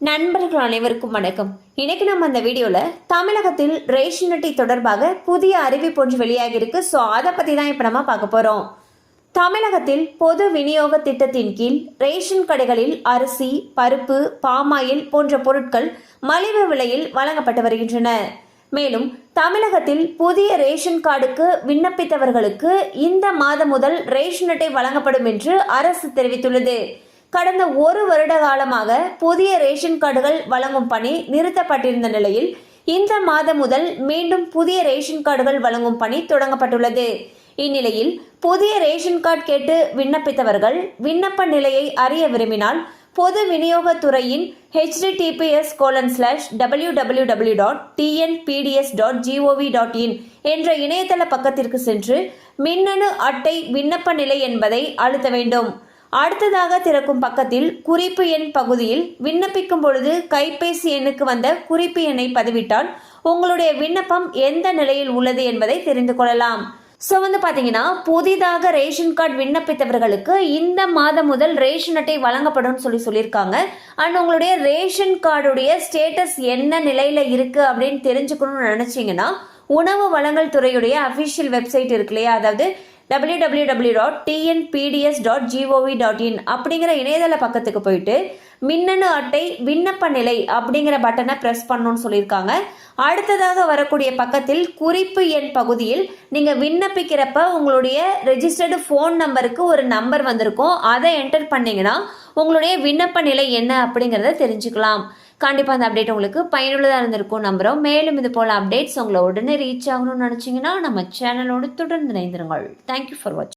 நண்பர்கள் அனைவருக்கும் வணக்கம். இன்னைக்கு நம்ம அந்த வீடியோவில் தமிழகத்தில் ரேஷன் அட்டை தொடர்பாக புதிய அறிவிப்பு ஒன்று வெளியாகியிருக்கு ஸோ அதை பற்றி தான் இப்போ நம்ம பார்க்க போகிறோம் தமிழகத்தில் பொது விநியோக திட்டத்தின் கீழ் ரேஷன் கடைகளில் அரிசி பருப்பு பாமாயில் போன்ற பொருட்கள் மலிவு விலையில் வழங்கப்பட்டு வருகின்றன. மேலும் தமிழகத்தில் புதிய ரேஷன் கார்டுக்கு விண்ணப்பித்தவர்களுக்கு இந்த மாதம் முதல் ரேஷன் அட்டை வழங்கப்படும் என்று அரசு தெரிவித்துள்ளது. கடந்த ஒரு வருட காலமாக புதிய ரேஷன் கார்டுகள் வழங்கும் பணி நிறுத்தப்பட்டிருந்த நிலையில் இந்த மாதம் முதல் மீண்டும் புதிய ரேஷன் கார்டுகள் வழங்கும் பணி தொடங்கப்பட்டுள்ளது. இந்நிலையில் புதிய ரேஷன் கார்டு கேட்டு விண்ணப்பித்தவர்கள் விண்ணப்ப நிலையை அறிய விரும்பினால் பொது விநியோகத்துறையின் HTTPS colon slash W W W dot TNPDS dot GOV dot in என்ற இணையதள பக்கத்திற்கு சென்று மின்னணு அட்டை விண்ணப்ப நிலை என்பதை அழுத்த வேண்டும். அடுத்ததாக திறக்கும் பக்கத்தில் குறிப்பு எண் பகுதியில் விண்ணப்பிக்கும் பொழுது கைபேசி எண்ணுக்கு வந்த குறிப்பு எண்ணை பதிவிட்டால் உங்களுடைய விண்ணப்பம் எந்த நிலையில் உள்ளது என்பதை தெரிந்து கொள்ளலாம். ஸோ வந்து பார்த்தீங்கன்னா புதிதாக ரேஷன் கார்டு விண்ணப்பித்தவர்களுக்கு இந்த மாதம் முதல் ரேஷன் அட்டை வழங்கப்படும் சொல்லி சொல்லியிருக்காங்க. அண்ட் உங்களுடைய ரேஷன் கார்டுடைய ஸ்டேட்டஸ் என்ன நிலையில் இருக்குது அப்படின்னு தெரிஞ்சுக்கணும்னு நினச்சிங்கன்னா உணவு வழங்கல் துறையுடைய அஃபிஷியல் வெப்சைட் இருக்கு இல்லையா? அதாவது W W W dot TNPDS dot GOV dot in அப்படிங்கிற இணையதள பக்கத்துக்கு போயிட்டு மின்னணு அட்டை விண்ணப்ப நிலை அப்படிங்கிற பட்டனை ப்ரெஸ் பண்ணணும்னு சொல்லியிருக்காங்க. அடுத்ததாக வரக்கூடிய பக்கத்தில் குறிப்பு எண் பகுதியில் நீங்கள் விண்ணப்பிக்கிறப்ப உங்களுடைய ரெஜிஸ்டர்டு ஃபோன் நம்பருக்கு ஒரு நம்பர் வந்திருக்கும். அதை என்டர் பண்ணிங்கன்னா உங்களுடைய விண்ணப்ப நிலை என்ன அப்படிங்கிறத தெரிஞ்சுக்கலாம். கண்டிப்பாக அந்த அப்டேட் உங்களுக்கு பயனுள்ளதாக இருந்திருக்கும் நம்புகிறோம் மேலும் இது போல் அப்டேட்ஸ் உங்களை உடனே ரீச் ஆகணும்னு நினச்சிங்கன்னா நம்ம சேனலோடு தொடர்ந்து இணைந்திருங்கள். தேங்க்யூ ஃபார் வாட்சிங்